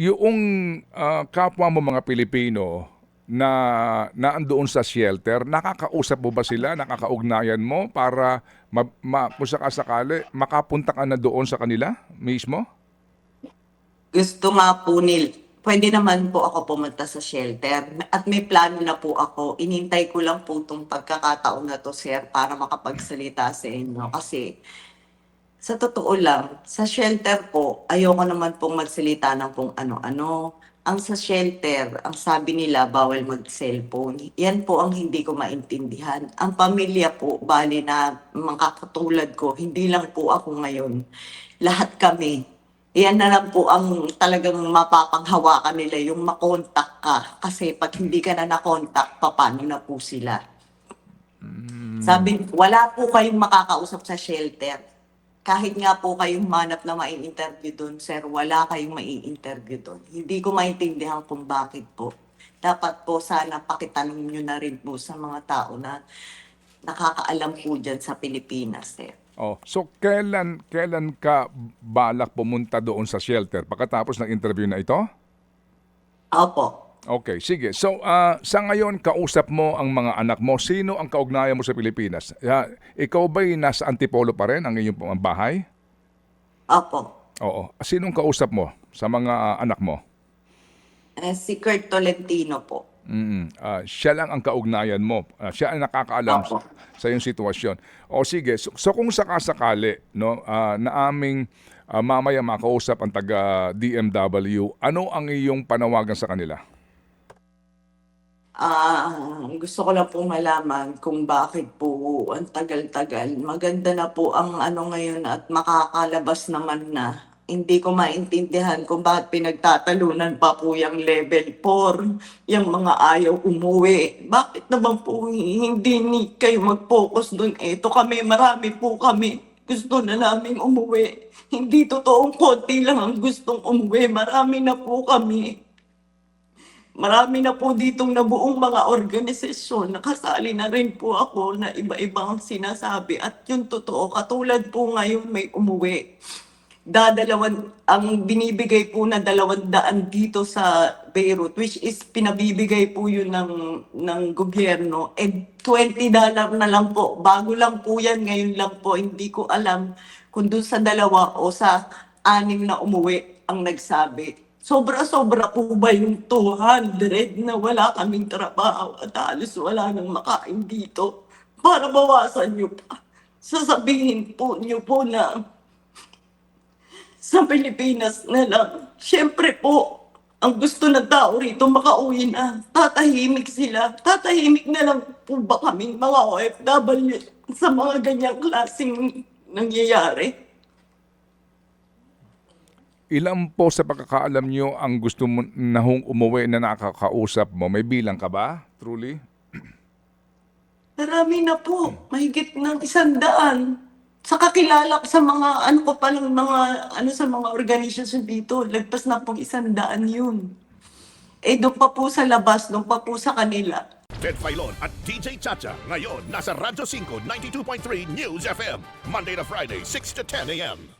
yung ah, kapwa mo mga Pilipino na naandoon sa shelter, nakakausap mo ba sila? Nakakaugnayan mo para ma, ma, kung sakasakali, makapunta ka na doon sa kanila mismo? Gusto nga po nil, pwede naman po ako pumunta sa shelter. At may plano na po ako. Inintay ko lang po itong pagkakataon na to, sir, para makapagsalita sa inyo. Kasi sa totoo lang, sa shelter po, ayoko naman pong magsalita ng kung ano-ano. Ang sa shelter, ang sabi nila, bawal mag-cellphone. Yan po ang hindi ko maintindihan. Ang pamilya po, bali na mga katulad ko, hindi lang po ako ngayon. Lahat kami. Yan na lang po ang talagang mapapanghawakan nila, yung makontak ka. Kasi pag hindi ka na nakontak, paano na po sila? Sabi, wala po kayong makakausap sa shelter. Kahit nga po kayong manap na mai-interview doon, sir, wala kayong mai-interview doon. Hindi ko maintindihan kung bakit po. Dapat po sana pakitanong nyo na rin po sa mga tao na nakakaalam po dyan sa Pilipinas, sir. Oh, so kailan kailan ka balak pumunta doon sa shelter pagkatapos ng interview na ito? Opo. Okay, sige. So, ah, sa ngayon, kausap mo ang mga anak mo. Sino ang kaugnayan mo sa Pilipinas? Ah, ikaw ba'y nasa Antipolo pa rin ang pang- bahay? Opo. Oo. Sinong kausap mo sa mga ah, anak mo? Eh, si Kurt Tolentino po. Mm, ah, siya lang ang kaugnayan mo. Ah, siya ang nakakaalam Opo. sa iyong sitwasyon. O sige, so, so kung sakasakali no, ah, na aming ah, mamaya makausap ang taga DMW, ano ang iyong panawagan sa kanila? Ah, gusto ko lang po malaman kung bakit po ang tagal-tagal. Maganda na po ang ano ngayon at makakalabas naman na. Hindi ko maintindihan kung bakit pinagtatalunan pa po yung level 4, yung mga ayaw umuwi. Bakit naman po hindi ni kayo mag-focus dun? Ito kami, marami po kami. Gusto na namin umuwi. Hindi totoong konti lang ang gustong umuwi. Marami na po kami. Marami na po ditong nabuong mga organisasyon. Nakasali na rin po ako na iba-ibang sinasabi. At yung totoo, katulad po ngayon may umuwi. Dadalawan, ang binibigay po na dalawang daan dito sa Beirut, which is pinabibigay po yun ng, ng gobyerno, eh 20 dollar na lang po. Bago lang po yan, ngayon lang po. Hindi ko alam kung doon sa dalawa o sa anim na umuwi ang nagsabi. Sobra-sobra po ba yung 200 na wala kaming trabaho at halos wala nang makain dito? Para bawasan nyo pa. Sasabihin po nyo po na sa Pilipinas na lang. Siyempre po, ang gusto ng tao rito makauwi na. Tatahimik sila. Tatahimik na lang po ba kaming mga OFW sa mga ganyang klaseng nangyayari? Ilan po sa pagkakaalam nyo ang gusto mo na hong umuwi na nakakausap mo? May bilang ka ba? Truly? Marami na po. Mahigit ng isang daan. Sa kakilala ko sa mga, ano ko palang mga, ano sa mga organisasyon dito, lagpas na pong isang daan yun. Eh, doon pa po sa labas, doon pa po sa kanila. Ted Filon at DJ Chacha. Ngayon, nasa Radyo 5, 92.3 News FM. Monday to Friday, 6 to 10 a.m.